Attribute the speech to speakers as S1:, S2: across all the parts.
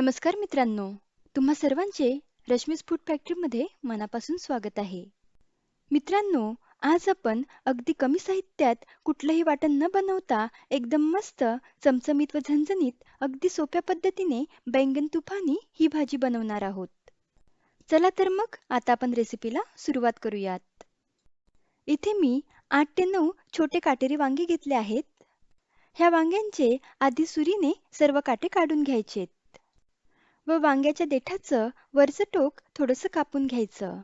S1: नमस्कार मित्रांनो तुम्हा सर्वांचे रश्मीज फूड फॅक्टरीमध्ये मनापासून स्वागत आहे. मित्रांनो आज आपण अगदी कमी साहित्यात कुठलंही वाटण न बनवता एकदम मस्त चमचमीत व झणझणीत अगदी सोप्या पद्धतीने बैंगन तुफानी ही भाजी बनवणार आहोत. चला तर मग आता आपण रेसिपीला सुरुवात करूयात. इथे मी आठ ते नऊ छोटे काटेरी वांगे घेतले आहेत. ह्या वांग्यांचे आधी सुरीने सर्व काटे काढून घ्यायचेत. व वांग्याच्या देठाचं वरचं टोक थोडंसं कापून घ्यायचं.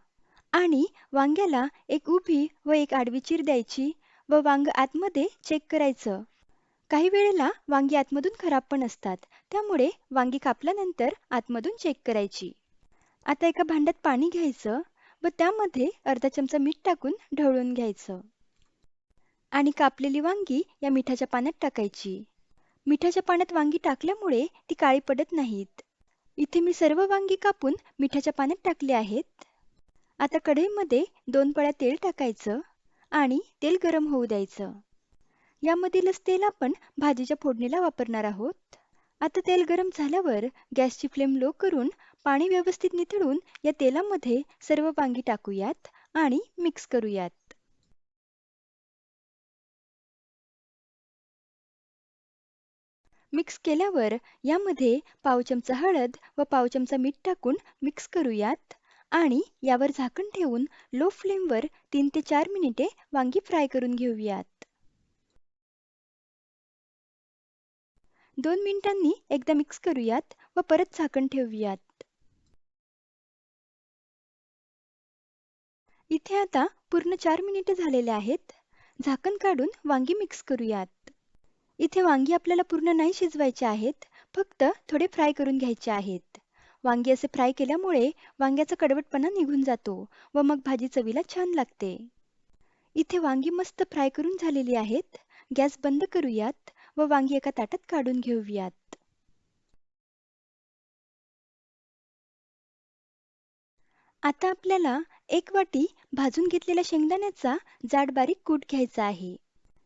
S1: आणि वांग्याला एक उभी व एक आडवी चीर द्यायची व वांग आतमध्ये चेक करायचं. काही वेळेला वांगी आतमधून खराब पण असतात त्यामुळे वांगी कापल्यानंतर आतमधून चेक करायची. आता एका भांड्यात पाणी घ्यायचं व त्यामध्ये अर्धा चमचा मीठ टाकून ढवळून घ्यायचं. आणि कापलेली वांगी या मिठाच्या पाण्यात टाकायची. मिठाच्या पाण्यात वांगी टाकल्यामुळे ती काळी पडत नाहीत. इथे मी सर्व वांगी कापून मिठाच्या पाण्यात टाकले आहेत. आता कढईमध्ये दोन पळ्या तेल टाकायचं आणि तेल गरम होऊ द्यायचं. यामधीलच तेल आपण भाजीच्या फोडणीला वापरणार आहोत. आता तेल गरम झाल्यावर गॅसची फ्लेम लो करून पाणी व्यवस्थित निथळून या तेलामध्ये सर्व वांगी टाकूयात आणि मिक्स करूयात. मिक्स केल्यावर यामध्ये पाव चमचा हळद व पाव चमचा मीठ टाकून मिक्स करूयात. आणि यावर झाकण ठेवून लो फ्लेमवर तीन ते चार मिनिटे वांगी फ्राय करून घेऊयात. दोन मिनिटांनी एकदा मिक्स करूयात व परत झाकण ठेवूयात. इथे आता पूर्ण चार मिनिटे झालेले आहेत. झाकण काढून वांगी मिक्स करूयात. इथे वांगी आपल्याला पूर्ण नाही शिजवायचे आहेत फक्त थोडे फ्राय करून घ्यायचे आहेत. वांगी असे फ्राय केल्यामुळे वांग्याचा कडवटपणा निघून जातो व मग भाजी चवीला छान लागते. इथे वांगी मस्त फ्राय करून झालेली आहेत. गॅस बंद करूयात व वांगी एका ताटात काढून घेऊयात. आता आपल्याला एक वाटी भाजून घेतलेल्या शेंगदाण्याचा जाड बारीक कूट घ्यायचा आहे.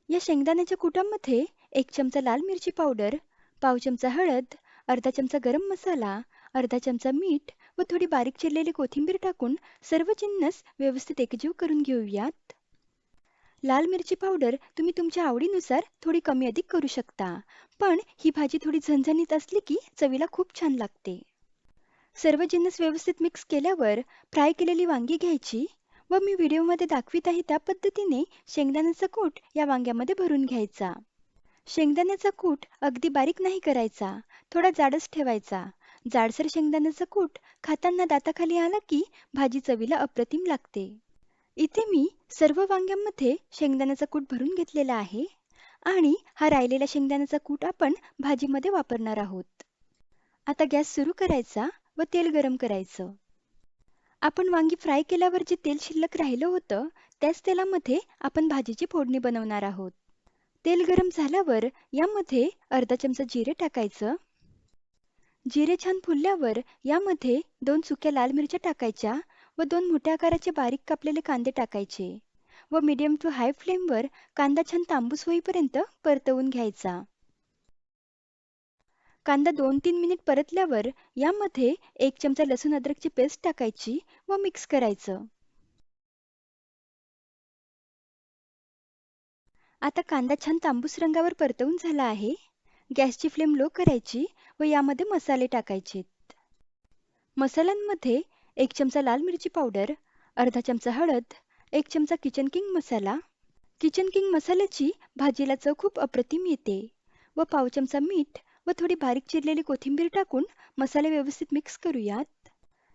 S1: या शेंगदाण्याच्या कुटामध्ये एक चमचा लाल मिरची पावडर पाव चमचा हळद अर्धा चमचा गरम मसाला अर्धा चमचा मीठ व थोडी बारीक चिरलेली कोथिंबीर टाकून सर्व जिन्नस व्यवस्थित एकजीव करून घेऊयात. लाल मिरची पावडर तुम्ही तुमच्या आवडीनुसार थोडी कमी अधिक करू शकता पण ही भाजी थोडी झणझणीत असली की चवीला खूप छान लागते. सर्व जिन्नस व्यवस्थित मिक्स केल्यावर फ्राय केलेली वांगी घ्यायची व मी व्हिडिओमध्ये दाखवित आहे त्या पद्धतीने शेंगदाण्याचा कोट या वांग्यामध्ये भरून घ्यायचा. शेंगदाण्याचा कूट अगदी बारीक नाही करायचा थोडा जाडच ठेवायचा. जाडसर शेंगदाण्याचा कूट खाताना दाताखाली आला की भाजी चवीला अप्रतिम लागते. इथे मी सर्व वांग्यांमध्ये शेंगदाण्याचा कूट भरून घेतलेला आहे आणि हा राहिलेला शेंगदाण्याचा कूट आपण भाजीमध्ये वापरणार आहोत. आता गॅस सुरू करायचा व तेल गरम करायचं. आपण वांगी फ्राय केल्यावर जे तेल शिल्लक राहिलं होतं त्याच तेलामध्ये आपण भाजीची फोडणी बनवणार आहोत. तेल गरम झाल्यावर यामध्ये अर्धा चमचा जिरे टाकायचं. जिरे छान फुलल्यावर यामध्ये दोन सुक्या लाल मिरच्या टाकायच्या व दोन मोठ्या आकाराचे बारीक कापलेले कांदे टाकायचे व मीडियम टू हाय फ्लेमवर कांदा छान तांबूस होईपर्यंत परतवून घ्यायचा. कांदा दोन तीन मिनिट परतल्यावर यामध्ये एक चमचा लसूण अद्रकची पेस्ट टाकायची व मिक्स करायचं. आता कांदा छान तांबूस रंगावर परतवून झाला आहे. गॅसची फ्लेम लो करायची व यामध्ये मसाले टाकायचेत. मसाल्यांमध्ये एक चमचा लाल मिरची पावडर अर्धा चमचा हळद एक चमचा Kitchen King masala. Kitchen King मसाल्याची भाजीला चव खूप अप्रतिम येते व पाव चमचा मीठ व थोडी बारीक चिरलेली कोथिंबीर टाकून मसाले व्यवस्थित मिक्स करूयात.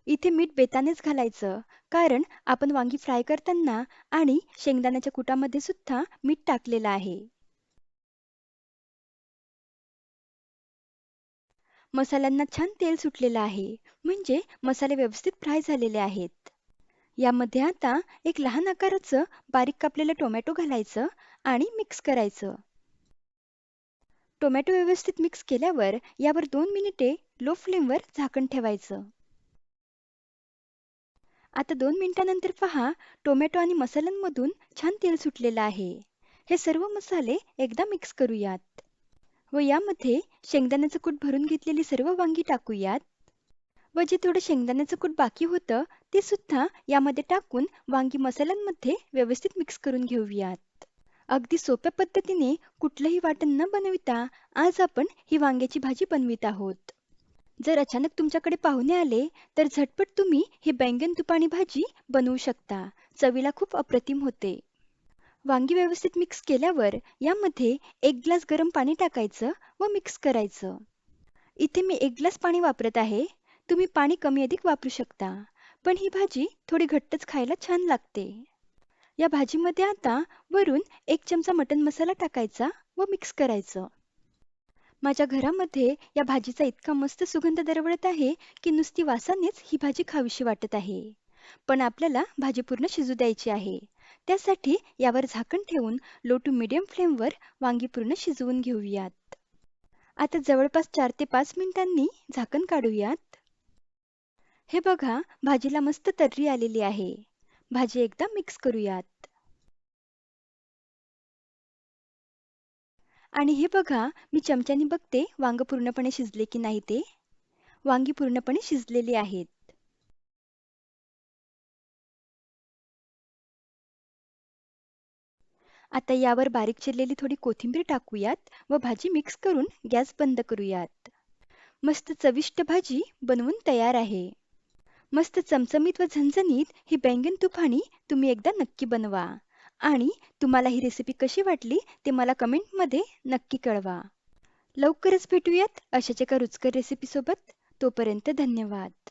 S1: इथे मीठ बेतानेच घालायचं. कारण आपण वांगी फ्राय करताना आणि शेंगदाण्याच्या कुटामध्ये सुद्धा मीठ टाकलेलं आहे. मसाल्यांना छान तेल सुटलेलं आहे. म्हणजे मसाले व्यवस्थित फ्राय झालेले आहेत. यामध्ये आता एक लहान आकाराचं बारीक कापलेलं टोमॅटो घालायचं आणि मिक्स करायचं. टोमॅटो व्यवस्थित मिक्स केल्यावर यावर दोन मिनिटे लो फ्लेमवर झाकण ठेवायचं. आता दोन मिनिटानंतर पहा टोमॅटो आणि मसाल्यांमधून छान तेल सुटलेलं आहे. हे सर्व मसाले एकदा मिक्स करूयात. व यामध्ये शेंगदाण्याचं कूट भरून घेतलेली सर्व वांगी टाकूयात. व जे थोडं शेंगदाण्याचं कूट बाकी होतं ते सुद्धा यामध्ये टाकून वांगी मसाल्यांमध्ये व्यवस्थित मिक्स करून घेऊयात. अगदी सोप्या पद्धतीने कुठलंही वाटण न बनविता आज आपण ही वांग्याची भाजी बनवित आहोत. जर अचानक तुमच्याकडे पाहुणे आले तर झटपट तुम्ही ही बैंगन तुपाणी भाजी बनवू शकता. चवीला खूप अप्रतिम होते. वांगी व्यवस्थित मिक्स केल्यावर यामध्ये एक ग्लास गरम पाणी टाकायचं व मिक्स करायचं. इथे मी एक ग्लास पाणी वापरत आहे. तुम्ही पाणी कमी अधिक वापरू शकता पण ही भाजी थोडी घट्टच खायला छान लागते. या भाजीमध्ये आता वरून एक चमचा मटन मसाला टाकायचा व मिक्स करायचं. माझ्या घरामध्ये या भाजीचा इतका मस्त सुगंध दरवळत आहे की नुसती वासानेच ही भाजी खावीशी वाटत आहे. पण आपल्याला भाजी पूर्ण शिजू द्यायची आहे. त्यासाठी यावर झाकण ठेवून लो टू मिडियम फ्लेमवर वांगी पूर्ण शिजवून घेऊयात. आता जवळपास चार ते पाच मिनिटांनी झाकण काढूयात. हे बघा भाजीला मस्त तर्री आलेली आहे. भाजी एकदा मिक्स करूयात. आणि हे बघा मी चमच्याने बघते वांग पूर्णपणे शिजले की नाही ते. वांगी पूर्णपणे शिजलेली आहेत. आता यावर बारीक चिरलेली थोडी कोथिंबीर टाकूयात व भाजी मिक्स करून गॅस बंद करूयात. मस्त चविष्ट भाजी बनवून तयार आहे. मस्त चमचमीत व झणझणीत ही बैंगन तुफाणी तुम्ही एकदा नक्की बनवा. आणि तुम्हाला ही रेसिपी कशी वाटली ते मला कमेंटमध्ये नक्की कळवा. लवकरच भेटूयात अशाच एका रुचकर रेसिपीसोबत तोपर्यंत धन्यवाद.